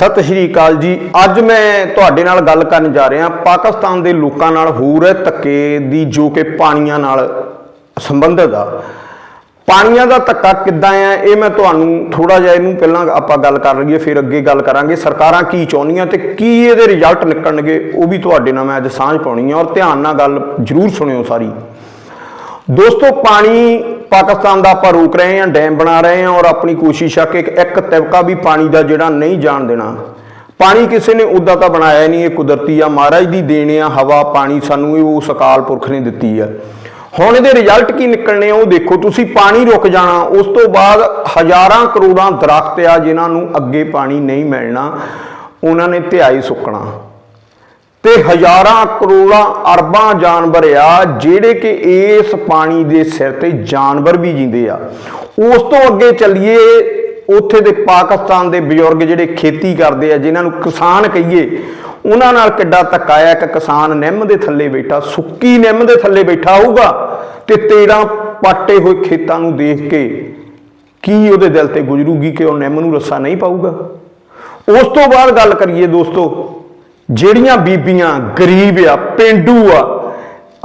ਸਤਿ ਸ਼੍ਰੀ ਅਕਾਲ ਜੀ। ਅੱਜ ਮੈਂ ਤੁਹਾਡੇ ਨਾਲ ਗੱਲ ਕਰਨ ਜਾ ਰਿਹਾ। ਪਾਕਿਸਤਾਨ ਦੇ ਲੋਕਾਂ ਨਾਲ ਹੋ ਰਹੇ ਧੱਕੇ ਦੀ, ਜੋ ਕਿ ਪਾਣੀਆਂ ਨਾਲ ਸੰਬੰਧਿਤ ਆ। ਪਾਣੀਆਂ ਦਾ ਧੱਕਾ ਕਿੱਦਾਂ ਆ, ਇਹ ਮੈਂ ਤੁਹਾਨੂੰ ਥੋੜਾ ਜਿਹਾ ਇਹਨੂੰ ਪਹਿਲਾਂ ਆਪਾਂ ਗੱਲ ਕਰ ਲਈਏ, ਫਿਰ ਅੱਗੇ ਗੱਲ ਕਰਾਂਗੇ। ਸਰਕਾਰਾਂ ਕੀ ਚਾਹੁੰਦੀਆਂ ਤੇ ਕੀ ਇਹਦੇ ਰਿਜ਼ਲਟ ਨਿਕਲਣਗੇ, ਉਹ ਵੀ ਤੁਹਾਡੇ ਨਾਲ ਮੈਂ ਅੱਜ ਸਾਂਝ ਪਾਉਣੀ ਆ। ਔਰ ਧਿਆਨ ਨਾਲ ਗੱਲ ਜ਼ਰੂਰ ਸੁਣਿਓ ਸਾਰੀ। ਦੋਸਤੋ, ਪਾਣੀ ਪਾਕਿਸਤਾਨ ਦਾ ਆਪਾਂ ਰੋਕ ਰਹੇ ਹਾਂ, ਡੈਮ ਬਣਾ ਰਹੇ ਹਾਂ ਔਰ ਆਪਣੀ ਕੋਸ਼ਿਸ਼ ਆ ਕਿ ਇੱਕ ਤਬਕਾ ਵੀ ਪਾਣੀ ਦਾ ਜਿਹੜਾ ਨਹੀਂ ਜਾਣ ਦੇਣਾ। ਪਾਣੀ ਕਿਸੇ ਨੇ ਉਦਾਂ ਤਾਂ ਬਣਾਇਆ ਨਹੀਂ, ਇਹ ਕੁਦਰਤੀ ਆ। ਮਹਾਰਾਜ ਦੀ ਦੇਣ ਆ, ਹਵਾ, ਪਾਣੀ ਸਾਨੂੰ ਇਹ ਉਸ ਅਕਾਲ ਪੁਰਖ ਨੇ ਦਿੱਤੀ ਆ। ਹੁਣ ਇਹਦੇ ਰਿਜ਼ਲਟ ਕੀ ਨਿਕਲਣੇ ਆ? ਉਹ ਦੇਖੋ, ਤੁਸੀਂ ਪਾਣੀ ਰੁਕ ਜਾਣਾ, ਉਸ ਤੋਂ ਬਾਅਦ ਹਜ਼ਾਰਾਂ ਕਰੋੜਾਂ ਦਰਖਤ ਆ ਜਿਨ੍ਹਾਂ ਨੂੰ ਅੱਗੇ ਪਾਣੀ ਨਹੀਂ ਮਿਲਣਾ, ਉਹਨਾਂ ਨੇ ਧਿਆਈ ਸੁੱਕਣਾ। ਤੇ ਹਜ਼ਾਰਾਂ ਕਰੋੜਾਂ ਅਰਬਾਂ ਜਾਨਵਰ ਆ, ਜਿਹੜੇ ਕਿ ਇਸ ਪਾਣੀ ਦੇ ਸਿਰ ਤੇ ਜਾਨਵਰ ਵੀ ਜਿੰਦੇ ਆ। ਉਸ ਤੋਂ ਅੱਗੇ ਚੱਲੀਏ, ਉੱਥੇ ਦੇ ਪਾਕਿਸਤਾਨ ਦੇ ਬਜ਼ੁਰਗ ਜਿਹੜੇ ਖੇਤੀ ਕਰਦੇ ਆ, ਜਿਨ੍ਹਾਂ ਨੂੰ ਕਿਸਾਨ ਕਹੀਏ, ਉਹਨਾਂ ਨਾਲ ਕਿੱਡਾ ਧੱਕਾ ਆ ਕਿ ਕਿਸਾਨ ਨਿੰਮ ਦੇ ਥੱਲੇ ਬੈਠਾ, ਸੁੱਕੀ ਨਿੰਮ ਦੇ ਥੱਲੇ ਬੈਠਾ ਹੋਊਗਾ ਤੇ 13 ਪਾਟੇ ਹੋਏ ਖੇਤਾਂ ਨੂੰ ਦੇਖ ਕੇ ਕੀ ਉਹਦੇ ਦਿਲ ਤੇ ਗੁਜ਼ਰੂਗੀ ਕਿ ਉਹ ਨਿੰਮ ਨੂੰ ਰੱਸਾ ਨਹੀਂ ਪਾਊਗਾ? ਉਸ ਤੋਂ ਬਾਅਦ ਗੱਲ ਕਰੀਏ ਦੋਸਤੋ ਜਿਹੜੀਆਂ ਬੀਬੀਆਂ ਗਰੀਬ ਆ, ਪਿੰਡੂ ਆ,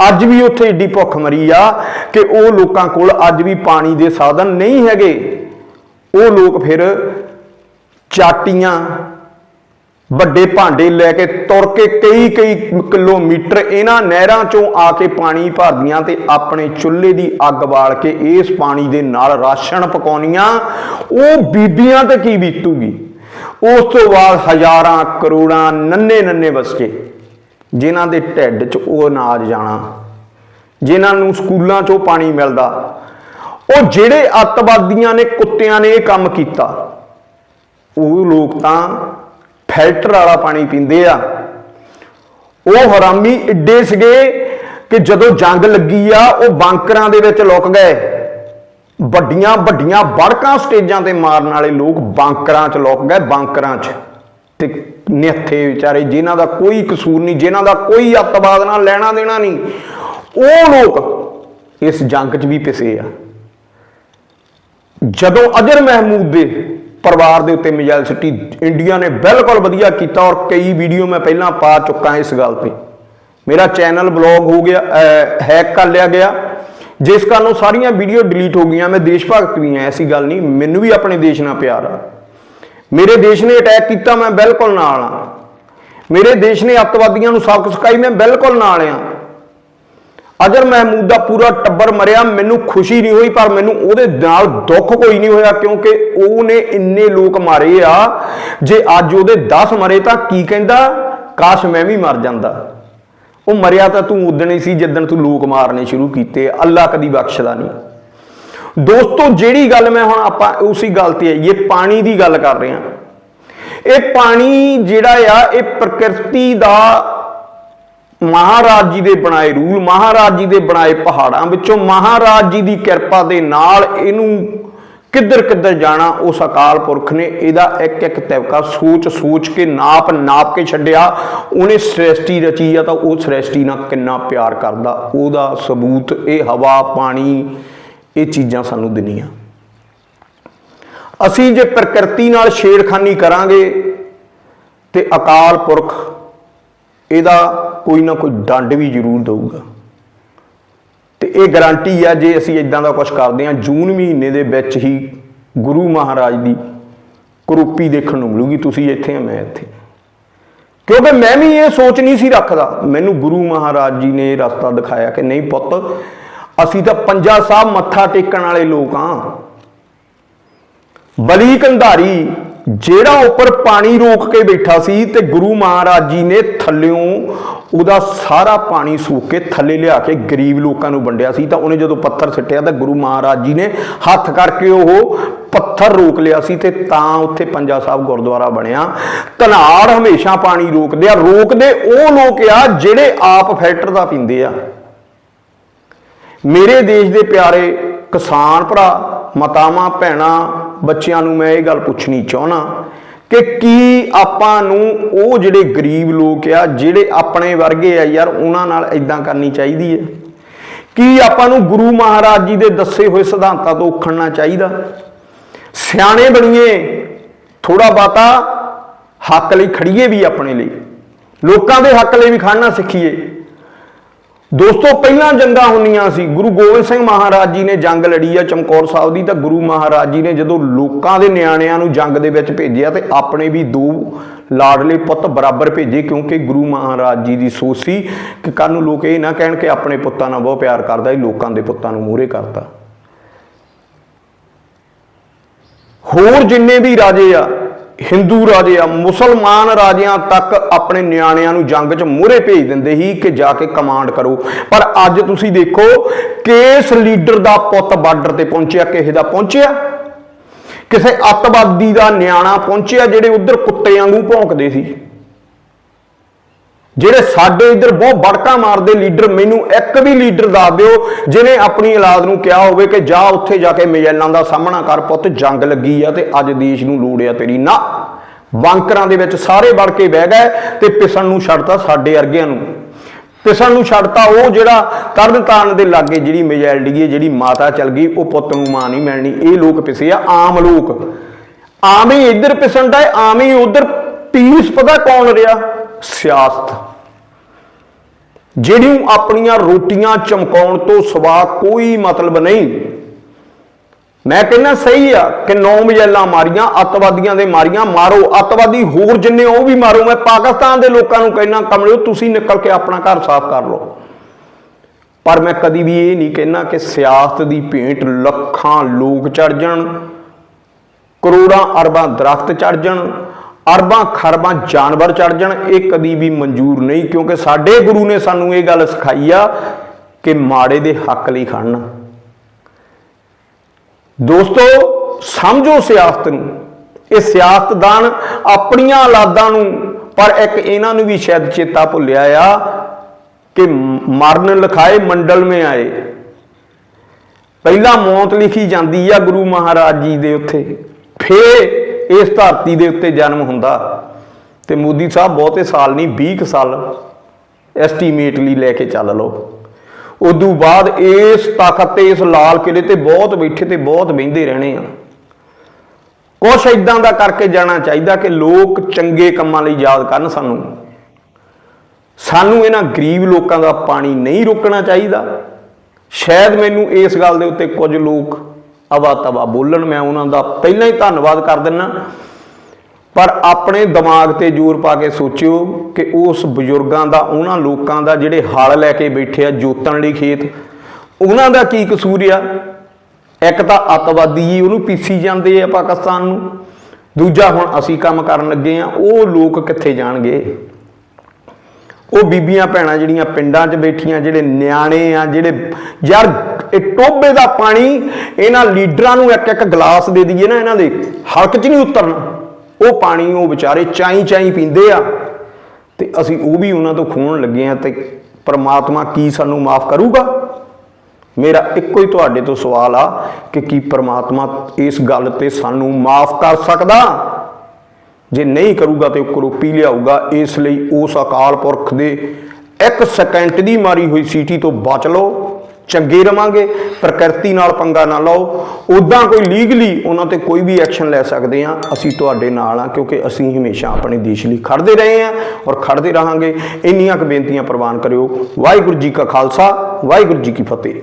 ਅੱਜ ਵੀ ਉੱਥੇ ਏਡੀ ਭੁੱਖ ਮਰੀ ਆ ਕਿ ਉਹ ਲੋਕਾਂ ਕੋਲ ਅੱਜ ਵੀ ਪਾਣੀ ਦੇ ਸਾਧਨ ਨਹੀਂ ਹੈਗੇ। ਉਹ ਲੋਕ ਫਿਰ ਚਾਟੀਆਂ, ਵੱਡੇ ਭਾਂਡੇ ਲੈ ਕੇ ਤੁਰ ਕੇ ਕਈ ਕਈ ਕਿਲੋਮੀਟਰ ਇਹਨਾਂ ਨਹਿਰਾਂ ਚੋਂ ਆ ਕੇ ਪਾਣੀ ਭਰਦੀਆਂ ਤੇ ਆਪਣੇ ਚੁੱਲ੍ਹੇ ਦੀ ਅੱਗ ਬਾਲ ਕੇ ਇਸ ਪਾਣੀ ਦੇ ਨਾਲ ਰਾਸ਼ਨ ਪਕਾਉਣੀਆਂ। ਉਹ ਬੀਬੀਆਂ ਤੇ ਕੀ ਬੀਤੂਗੀ? ਉਸ ਤੋਂ ਬਾਅਦ ਹਜ਼ਾਰਾਂ ਕਰੋੜਾਂ ਨੰਨੇ ਨੰਨੇ ਬੱਚੇ ਜਿਨ੍ਹਾਂ ਦੇ ਢਿੱਡ 'ਚ ਉਹ ਅਨਾਜ ਜਾਣਾ, ਜਿਨ੍ਹਾਂ ਨੂੰ ਸਕੂਲਾਂ 'ਚੋਂ ਪਾਣੀ ਮਿਲਦਾ, ਉਹ ਜਿਹੜੇ ਅੱਤਵਾਦੀਆਂ ਨੇ, ਕੁੱਤਿਆਂ ਨੇ ਇਹ ਕੰਮ ਕੀਤਾ, ਉਹ ਲੋਕ ਤਾਂ ਫਿਲਟਰ ਵਾਲਾ ਪਾਣੀ ਪੀਂਦੇ ਆ। ਉਹ ਹਰਾਮੀ ਏਡੇ ਸੀਗੇ ਕਿ ਜਦੋਂ ਜੰਗ ਲੱਗੀ ਆ, ਉਹ ਬੰਕਰਾਂ ਦੇ ਵਿੱਚ ਲੁਕ ਗਏ। ਵੱਡੀਆਂ ਵੱਡੀਆਂ ਬੜਕਾਂ ਸਟੇਜਾਂ ਤੇ ਮਾਰਨ ਵਾਲੇ ਲੋਕ ਬਾਂਕਰਾਂ 'ਚ ਲੋਕ ਗਏ, ਬਾਂਕਰਾਂ 'ਚ। ਤੇ ਨਿਹੱਥੇ ਵਿਚਾਰੇ ਜਿਨ੍ਹਾਂ ਦਾ ਕੋਈ ਕਸੂਰ ਨਹੀਂ, ਜਿਨ੍ਹਾਂ ਦਾ ਕੋਈ ਅੱਤਵਾਦ ਨਾਲ ਲੈਣਾ ਦੇਣਾ ਨਹੀਂ, ਉਹ ਲੋਕ ਇਸ ਜੰਗ 'ਚ ਵੀ ਪਿਸੇ ਆ। ਜਦੋਂ ਅਜਰ ਮਹਿਮੂਦ ਦੇ ਪਰਿਵਾਰ ਦੇ ਉੱਤੇ ਮਿਜ਼ਾਈਲ ਸਿੱਟੀ ਇੰਡੀਆ ਨੇ ਬਿਲਕੁਲ ਵਧੀਆ ਕੀਤਾ ਔਰ ਕਈ ਵੀਡੀਓ ਮੈਂ ਪਹਿਲਾਂ ਪਾ ਚੁੱਕਾ ਇਸ ਗੱਲ ਤੇ। ਮੇਰਾ ਚੈਨਲ ਬਲੌਗ ਹੋ ਗਿਆ ਹੈਕ ਕਰ ਲਿਆ ਗਿਆ। ਜਿਸ ਕਾਰਨ ਉਹ ਸਾਰੀਆਂ ਵੀਡੀਓ ਡਿਲੀਟ ਹੋ ਗਈਆਂ, ਮੈਂ ਦੇਸ਼ ਭਗਤ ਵੀ ਹਾਂ, ਐਸੀ ਗੱਲ ਨਹੀਂ, ਮੈਨੂੰ ਵੀ ਆਪਣੇ ਦੇਸ਼ ਨਾਲ ਪਿਆਰ ਆ। ਮੇਰੇ ਦੇਸ਼ ਨੇ ਅਟੈਕ ਕੀਤਾ, ਮੈਂ ਬਿਲਕੁਲ ਨਾਲ ਆ। ਮੇਰੇ ਦੇਸ਼ ਨੇ ਅੱਤਵਾਦੀਆਂ ਨੂੰ ਸਬਕ ਸਿਖਾਈ, ਮੈਂ ਬਿਲਕੁਲ ਨਾਲ ਆ। ਅਜਰ ਮਹਿਮੂਦ ਦਾ ਪੂਰਾ ਟੱਬਰ ਮਰਿਆ, ਮੈਨੂੰ ਖੁਸ਼ੀ ਨਹੀਂ ਹੋਈ, ਪਰ ਮੈਨੂੰ ਉਹਦੇ ਨਾਲ ਦੁੱਖ ਕੋਈ ਨਹੀਂ ਹੋਇਆ, ਕਿਉਂਕਿ ਉਹਨੇ ਇੰਨੇ ਲੋਕ ਮਾਰੇ ਆ। ਜੇ ਅੱਜ ਉਹਦੇ 10 ਮਰੇ, ਤਾਂ ਕੀ ਕਹਿੰਦਾ? ਕਾਸ਼ ਮੈਂ ਵੀ ਮਰ ਜਾਂਦਾ। ਉਹ ਮਰਿਆ ਤਾਂ ਤੂੰ ਉਦਣ ਹੀ ਸੀ, ਜਿੱਦਣ ਤੂੰ ਲੋਕ ਮਾਰਨੇ ਸ਼ੁਰੂ ਕੀਤੇ ਅੱਲਾ ਕਦੀ ਬਖਸ਼ਦਾ ਨਹੀਂ। ਦੋਸਤੋ, ਜਿਹੜੀ ਗੱਲ ਮੈਂ ਹੁਣ ਆਪਾਂ ਉਸੇ ਗੱਲ ਤੇ ਆਈਏ, ਪਾਣੀ ਦੀ ਗੱਲ ਕਰ ਰਹੇ ਹਾਂ। ਇਹ ਪਾਣੀ ਜਿਹੜਾ ਆ, ਇਹ ਪ੍ਰਕਿਰਤੀ ਦਾ ਮਹਾਰਾਜ ਜੀ ਦੇ ਬਣਾਏ ਰੂਲ, ਮਹਾਰਾਜ ਜੀ ਦੇ ਬਣਾਏ ਪਹਾੜਾਂ ਵਿੱਚੋਂ ਮਹਾਰਾਜ ਜੀ ਦੀ ਕਿਰਪਾ ਦੇ ਨਾਲ ਇਹਨੂੰ ਕਿੱਧਰ ਕਿੱਧਰ ਜਾਣਾ ਉਸ ਅਕਾਲ ਪੁਰਖ ਨੇ, ਇਹਦਾ ਇੱਕ ਇੱਕ ਤਬਕਾ ਸੋਚ ਸੋਚ ਕੇ ਨਾਪ ਨਾਪ ਕੇ ਛੱਡਿਆ। ਉਹਨੇ ਸ੍ਰਿਸ਼ਟੀ ਰਚੀ ਆ ਤਾਂ ਉਹ ਸ੍ਰਿਸ਼ਟੀ ਨਾਲ ਕਿੰਨਾ ਪਿਆਰ ਕਰਦਾ। ਉਹਦਾ ਸਬੂਤ, ਇਹ ਹਵਾ, ਪਾਣੀ, ਇਹ ਚੀਜ਼ਾਂ ਸਾਨੂੰ ਦਿੰਦੀਆਂ। ਅਸੀਂ ਜੇ ਪ੍ਰਕਿਰਤੀ ਨਾਲ ਛੇੜਖਾਨੀ ਕਰਾਂਗੇ ਤੇ ਅਕਾਲ ਪੁਰਖ ਇਹਦਾ ਕੋਈ ਨਾ ਕੋਈ ਡੰਡ ਵੀ ਜ਼ਰੂਰ ਦਊਗਾ। ਤੇ ਇਹ ਗਾਰੰਟੀ ਆ ਜੇ ਅਸੀਂ ਇਦਾਂ ਦਾ ਕੁਝ ਕਰਦੇ ਹਾਂ, ਜੂਨ ਮਹੀਨੇ ਦੇ ਵਿੱਚ ਹੀ ਗੁਰੂ ਮਹਾਰਾਜ ਦੀ ਕਰੂਪੀ ਦੇਖਣ ਨੂੰ ਮਿਲੂਗੀ, ਤੁਸੀਂ ਇੱਥੇ ਆ, ਮੈਂ ਇੱਥੇ। ਕਿਉਂਕਿ ਮੈਂ ਵੀ ਇਹ ਸੋਚ ਨਹੀਂ ਸੀ ਰੱਖਦਾ। ਮੈਨੂੰ ਗੁਰੂ ਮਹਾਰਾਜ ਜੀ ਨੇ ਰਸਤਾ ਦਿਖਾਇਆ ਕਿ ਨਹੀਂ ਪੁੱਤ, ਅਸੀਂ ਤਾਂ ਪੰਜਾ ਸਾਹਿਬ ਮੱਥਾ ਟੇਕਣ ਵਾਲੇ ਲੋਕ ਆ। ਬਲੀ ਕੰਧਾਰੀ ਜਿਹੜਾ ਉੱਪਰ ਪਾਣੀ ਰੋਕ ਕੇ ਬੈਠਾ ਸੀ ਤੇ ਗੁਰੂ ਮਹਾਰਾਜ ਜੀ ਨੇ ਥੱਲਿਓਂ ਉਹਦਾ ਸਾਰਾ ਪਾਣੀ ਸੂਕ ਕੇ ਥੱਲੇ ਲਿਆ ਕੇ ਗਰੀਬ ਲੋਕਾਂ ਨੂੰ ਵੰਡਿਆ ਸੀ, ਤਾਂ ਉਹਨੇ ਜਦੋਂ ਪੱਥਰ ਸਿੱਟਿਆ ਤਾਂ ਗੁਰੂ ਮਹਾਰਾਜ ਜੀ ਨੇ ਹੱਥ ਕਰਕੇ ਉਹ ਪੱਥਰ ਰੋਕ ਲਿਆ ਸੀ ਤੇ ਤਾਂ ਉੱਥੇ ਪੰਜਾ ਸਾਹਿਬ ਗੁਰਦੁਆਰਾ ਬਣਿਆ। ਧਨਾੜ ਹਮੇਸ਼ਾ ਪਾਣੀ ਰੋਕਦੇ ਆ, ਰੋਕਦੇ ਉਹ ਲੋਕ ਆ ਜਿਹੜੇ ਆਪ ਫਿਲਟਰ ਦਾ ਪੀਂਦੇ ਆ। ਮੇਰੇ ਦੇਸ਼ ਦੇ ਪਿਆਰੇ ਕਿਸਾਨ ਭਰਾ, ਮਾਤਾਵਾਂ, ਭੈਣਾਂ ਬੱਚਿਆਂ ਨੂੰ ਮੈਂ ਇਹ ਗੱਲ ਪੁੱਛਣੀ ਚਾਹਣਾ ਕਿ ਕੀ ਆਪਾਂ ਨੂੰ ਉਹ ਜਿਹੜੇ ਗਰੀਬ ਲੋਕ ਆ, ਜਿਹੜੇ ਆਪਣੇ ਵਰਗੇ ਆ ਯਾਰ, ਉਹਨਾਂ ਨਾਲ ਇਦਾਂ ਕਰਨੀ ਚਾਹੀਦੀ ਹੈ? ਕੀ ਆਪਾਂ ਨੂੰ ਗੁਰੂ ਮਹਾਰਾਜ ਜੀ ਦੇ ਦੱਸੇ ਹੋਏ ਸਿਧਾਂਤਾਂ ਤੋਂ ਉੱਖੜਨਾ ਚਾਹੀਦਾ? ਸਿਆਣੇ ਬਣੀਏ ਥੋੜਾ ਬਾਤਾ ਹੱਕ ਲਈ ਖੜੀਏ ਵੀ ਆਪਣੇ ਲਈ। ਲੋਕਾਂ ਦੇ ਹੱਕ ਲਈ ਵੀ ਖੜਨਾ ਸਿੱਖੀਏ। ਦੋਸਤੋ, ਪਹਿਲਾਂ ਜੰਗਾਂ ਹੁੰਦੀਆਂ ਸੀ। ਗੁਰੂ ਗੋਬਿੰਦ ਸਿੰਘ ਮਹਾਰਾਜ ਜੀ ਨੇ ਜੰਗ ਲੜੀ ਆ ਚਮਕੌਰ ਸਾਹਿਬ ਦੀ। ਤਾਂ ਗੁਰੂ ਮਹਾਰਾਜ ਜੀ ਨੇ ਜਦੋਂ ਲੋਕਾਂ ਦੇ ਨਿਆਣਿਆਂ ਨੂੰ ਜੰਗ ਦੇ ਵਿੱਚ ਭੇਜਿਆ ਤੇ ਆਪਣੇ ਵੀ ਦੋ ਲਾਡਲੇ ਪੁੱਤ ਬਰਾਬਰ ਭੇਜੇ, ਕਿਉਂਕਿ ਗੁਰੂ ਮਹਾਰਾਜ ਜੀ ਦੀ ਸੋਚ ਸੀ ਕਿ ਕੱਲ ਨੂੰ ਲੋਕ ਇਹ ਨਾ ਕਹਿਣ ਕਿ ਆਪਣੇ ਪੁੱਤਾਂ ਨਾਲ ਬਹੁਤ ਪਿਆਰ ਕਰਦਾ, ਇਹ ਲੋਕਾਂ ਦੇ ਪੁੱਤਾਂ ਨੂੰ ਮੂਹਰੇ ਕਰਤਾ ਹੋਰ ਜਿੰਨੇ ਵੀ ਰਾਜੇ ਆ ਹਿੰਦੂ ਰਾਜੇ ਆ ਮੁਸਲਮਾਨ ਰਾਜਿਆਂ ਤੱਕ ਆਪਣੇ ਨਿਆਣਿਆਂ ਨੂੰ ਜੰਗ 'ਚ ਮੂਹਰੇ ਭੇਜ ਦਿੰਦੇ ਸੀ ਕਿ ਜਾ ਕੇ ਕਮਾਂਡ ਕਰੋ। ਪਰ ਅੱਜ ਤੁਸੀਂ ਦੇਖੋ, ਕਿਸ ਲੀਡਰ ਦਾ ਪੁੱਤ ਬਾਰਡਰ ਤੇ ਪਹੁੰਚਿਆ ਕਿਸੇ ਦਾ ਪਹੁੰਚਿਆ? ਕਿਸੇ ਅੱਤਵਾਦੀ ਦਾ ਨਿਆਣਾ ਪਹੁੰਚਿਆ, ਜਿਹੜੇ ਉਧਰ ਕੁੱਤੇ ਵਾਂਗੂ ਭੌਂਕਦੇ ਸੀ। ਜਿਹੜੇ ਸਾਡੇ ਇੱਧਰ ਬਹੁਤ ਬੜਕਾ ਮਾਰਦੇ ਲੀਡਰ, ਮੈਨੂੰ ਇੱਕ ਵੀ ਲੀਡਰ ਦੱਸ ਦਿਓ, ਜਿਹਨੇ ਆਪਣੀ ਔਲਾਦ ਨੂੰ ਕਿਹਾ ਹੋਵੇ ਕਿ ਜਾ ਉੱਥੇ ਜਾ ਕੇ ਮਿਜ਼ਾਈਲਾਂ ਦਾ ਸਾਹਮਣਾ ਕਰ ਪੁੱਤ, ਜੰਗ ਲੱਗੀ ਆ ਤੇ ਅੱਜ ਦੇਸ਼ ਨੂੰ ਲੋੜ ਆ ਤੇਰੀ। ਨਾ! ਬੰਕਰਾਂ ਦੇ ਵਿੱਚ ਸਾਰੇ ਵੜ ਕੇ ਬਹਿ ਗਏ ਤੇ ਪਿਸਣ ਨੂੰ ਛੱਡਤਾ ਸਾਡੇ ਵਰਗਿਆਂ ਨੂੰ। ਪਿਸਣ ਨੂੰ ਛੱਡਤਾ ਉਹ ਜਿਹੜਾ ਤਰਨਤਾਰਨ ਦੇ ਲਾਗੇ ਜਿਹੜੀ ਮਿਜ਼ਾਈਲ ਡਿੱਗੀ ਜਿਹੜੀ ਮਾਤਾ ਚਲ ਗਈ, ਉਹ ਪੁੱਤ ਨੂੰ ਮਾਂ ਨਹੀਂ ਮਿਲਣੀ। ਇਹ ਲੋਕ ਪਿਸੇ ਆ, ਆਮ ਲੋਕ। ਆਮ ਹੀ ਇੱਧਰ ਪਿਸਣ ਦਾ ਆਮ ਹੀ ਉਧਰ ਪੀਸ ਪਤਾ ਕੌਣ ਰਿਹਾ? ਸਿਆਸਤ। ਜਿਹੜੀ ਆਪਣੀਆਂ ਰੋਟੀਆਂ ਚਮਕਾਉਣ ਤੋਂ ਸਵਾ ਕੋਈ ਮਤਲਬ ਨਹੀਂ। ਮੈਂ ਕਹਿੰਦਾ ਸਹੀ ਆ ਕਿ ਨੌ ਮਜੈਲਾਂ ਮਾਰੀਆਂ, ਅੱਤਵਾਦੀਆਂ ਦੇ ਮਾਰੀਆਂ, ਮਾਰੋ। ਅੱਤਵਾਦੀ ਹੋਰ ਜਿੰਨੇ ਉਹ ਵੀ ਮਾਰੋ। ਮੈਂ ਪਾਕਿਸਤਾਨ ਦੇ ਲੋਕਾਂ ਨੂੰ ਕਹਿਣਾ ਕਮਲਿਓ, ਤੁਸੀਂ ਨਿਕਲ ਕੇ ਆਪਣਾ ਘਰ ਸਾਫ਼ ਕਰ ਲਓ। ਪਰ ਮੈਂ ਕਦੀ ਵੀ ਇਹ ਨਹੀਂ ਕਹਿਣਾ ਕਿ ਸਿਆਸਤ ਦੀ ਭੇਂਟ ਲੱਖਾਂ ਲੋਕ ਚੜ ਜਾਣ, ਕਰੋੜਾਂ ਅਰਬਾਂ ਦਰਖਤ ਚੜ ਜਾਣ। ਅਰਬਾਂ ਖਰਬਾਂ ਜਾਨਵਰ ਚੜ ਜਾਣ, ਇਹ ਕਦੀ ਵੀ ਮਨਜ਼ੂਰ ਨਹੀਂ, ਕਿਉਂਕਿ ਸਾਡੇ ਗੁਰੂ ਨੇ ਸਾਨੂੰ ਇਹ ਗੱਲ ਸਿਖਾਈ ਆ ਕਿ ਮਾੜੇ ਦੇ ਹੱਕ ਲਈ ਖੜਨਾ ਦੋਸਤੋ, ਸਮਝੋ ਸਿਆਸਤ ਨੂੰ। ਇਹ ਸਿਆਸਤਦਾਨ ਆਪਣੀਆਂ ਔਲਾਦਾਂ ਨੂੰ, ਪਰ ਇੱਕ ਇਹਨਾਂ ਨੂੰ ਵੀ ਸ਼ਾਇਦ ਚੇਤਾ ਭੁੱਲਿਆ ਆ ਕਿ ਮਰਨ ਲਿਖਾਏ, ਮੰਡਲ ਮੇ ਆਏ। ਪਹਿਲਾਂ ਮੌਤ ਲਿਖੀ ਜਾਂਦੀ ਆ ਗੁਰੂ ਮਹਾਰਾਜ ਜੀ ਦੇ ਉੱਥੇ। ਫੇਰ ਇਸ ਧਰਤੀ ਦੇ ਉੱਤੇ ਜਨਮ ਹੁੰਦਾ। ਤੇ ਮੋਦੀ ਸਾਹਿਬ ਬਹੁਤੇ ਸਾਲ ਨਹੀਂ 20 ਕੁ ਸਾਲ ਐਸਟੀਮੇਟਲੀ ਲੈ ਕੇ ਚੱਲ ਲਓ। ਉਦੋਂ ਬਾਅਦ ਇਸ ਤਾਕਤ ਤੇ, ਇਸ ਲਾਲ ਕਿਲੇ ਤੇ ਬਹੁਤ ਬੈਠੇ ਤੇ ਬਹੁਤ ਬਹਿੰਦੇ ਰਹਿਣੇ ਆ। ਕੁਛ ਇਦਾਂ ਦਾ ਕਰਕੇ ਜਾਣਾ ਚਾਹੀਦਾ ਕਿ ਲੋਕ ਚੰਗੇ ਕੰਮਾਂ ਲਈ ਯਾਦ ਕਰਨ ਸਾਨੂੰ। ਸਾਨੂੰ ਇਹਨਾਂ ਗਰੀਬ ਲੋਕਾਂ ਦਾ ਪਾਣੀ ਨਹੀਂ ਰੋਕਣਾ ਚਾਹੀਦਾ। ਸ਼ਾਇਦ ਮੈਨੂੰ ਇਸ ਗੱਲ ਦੇ ਉੱਤੇ ਕੁਝ ਲੋਕ ਅਵਾ ਤਵਾ ਬੋਲਣ ਮੈਂ ਉਹਨਾਂ ਦਾ ਪਹਿਲਾਂ ਹੀ ਧੰਨਵਾਦ ਕਰ ਦਿੰਨਾ। ਪਰ ਆਪਣੇ ਦਿਮਾਗ ਤੇ ਜ਼ੋਰ ਪਾ ਕੇ ਸੋਚਿਓ ਕਿ ਉਸ ਬਜ਼ੁਰਗਾਂ ਦਾ, ਉਹਨਾਂ ਲੋਕਾਂ ਦਾ ਜਿਹੜੇ ਹਲ ਲੈ ਕੇ ਬੈਠੇ ਆ ਜੋਤਣ ਲਈ ਖੇਤ, ਉਹਨਾਂ ਦਾ ਕੀ ਕਸੂਰ ਆ? ਇੱਕ ਤਾਂ ਅੱਤਵਾਦੀ ਜੀ ਉਹਨੂੰ ਪੀਸੀ ਜਾਂਦੇ ਆ ਪਾਕਿਸਤਾਨ ਨੂੰ। ਦੂਜਾ ਹੁਣ ਅਸੀਂ ਕੰਮ ਕਰਨ ਲੱਗੇ ਆ, ਉਹ ਲੋਕ ਕਿੱਥੇ ਜਾਣਗੇ? ਉਹ ਬੀਬੀਆਂ ਭੈਣਾਂ ਜਿਹੜੀਆਂ ਪਿੰਡਾਂ 'ਚ ਬੈਠੀਆਂ, ਜਿਹੜੇ ਨਿਆਣੇ ਆ, ਜਿਹੜੇ ਯਾਰ ਇਹ ਟੋਬੇ ਦਾ ਪਾਣੀ ਇਹਨਾਂ ਲੀਡਰਾਂ ਨੂੰ ਇੱਕ ਇੱਕ ਗਲਾਸ ਦੇ ਦਈਏ ਨਾ ਇਹਨਾਂ ਦੇ, ਹਲਕ 'ਚ ਨਹੀਂ ਉਤਰਨਾ। ਉਹ ਪਾਣੀ ਉਹ ਵਿਚਾਰੇ ਚਾਈ ਚਾਈ ਪੀਂਦੇ ਆ। ਤੇ ਅਸੀਂ ਉਹ ਵੀ ਉਹਨਾਂ ਤੋਂ ਖੋਣ ਲੱਗੇ ਆ ਤੇ ਪਰਮਾਤਮਾ ਕੀ ਸਾਨੂੰ ਮਾਫ ਕਰੂਗਾ? ਮੇਰਾ ਇੱਕੋ ਹੀ ਤੁਹਾਡੇ ਤੋਂ ਸਵਾਲ ਆ ਕਿ ਕੀ ਪਰਮਾਤਮਾ ਇਸ ਗੱਲ ਤੇ ਸਾਨੂੰ ਮਾਫ ਕਰ ਸਕਦਾ? ਜੇ ਨਹੀਂ ਕਰੂਗਾ ਤੇ ਉਹ ਕਰੋਪੀ ਲਿਆਊਗਾ, ਇਸ ਲਈ ਉਸ ਅਕਾਲ ਪੁਰਖ ਦੇ ਇੱਕ ਸਕਿੰਟ ਦੀ ਮਾਰੀ ਹੋਈ ਸੀਟੀ ਤੋਂ ਬਚ ਲਓ। ਚੰਗੇ ਰਵਾਂਗੇ, ਪ੍ਰਕਿਰਤੀ ਨਾਲ ਪੰਗਾ ਨਾ ਲਓ। ਉਦਾਂ ਕੋਈ ਲੀਗਲੀ ਉਹਨਾਂ ਤੇ ਕੋਈ ਵੀ ਐਕਸ਼ਨ ਲੈ ਸਕਦੇ ਆ ਅਸੀਂ ਤੁਹਾਡੇ ਨਾਲ ਆ ਕਿਉਂਕਿ ਅਸੀਂ ਹਮੇਸ਼ਾ ਆਪਣੇ ਦੇਸ਼ ਲਈ ਖੜਦੇ ਰਹੇ ਆ ਔਰ ਖੜਦੇ ਰਹਾਂਗੇ। ਇੰਨੀਆਂ ਕੁ ਬੇਨਤੀਆਂ ਪ੍ਰਵਾਨ ਕਰਿਓ। ਵਾਹਿਗੁਰੂ ਜੀ ਕਾ ਖਾਲਸਾ, ਵਾਹਿਗੁਰੂ ਜੀ ਕੀ ਫਤਿਹ।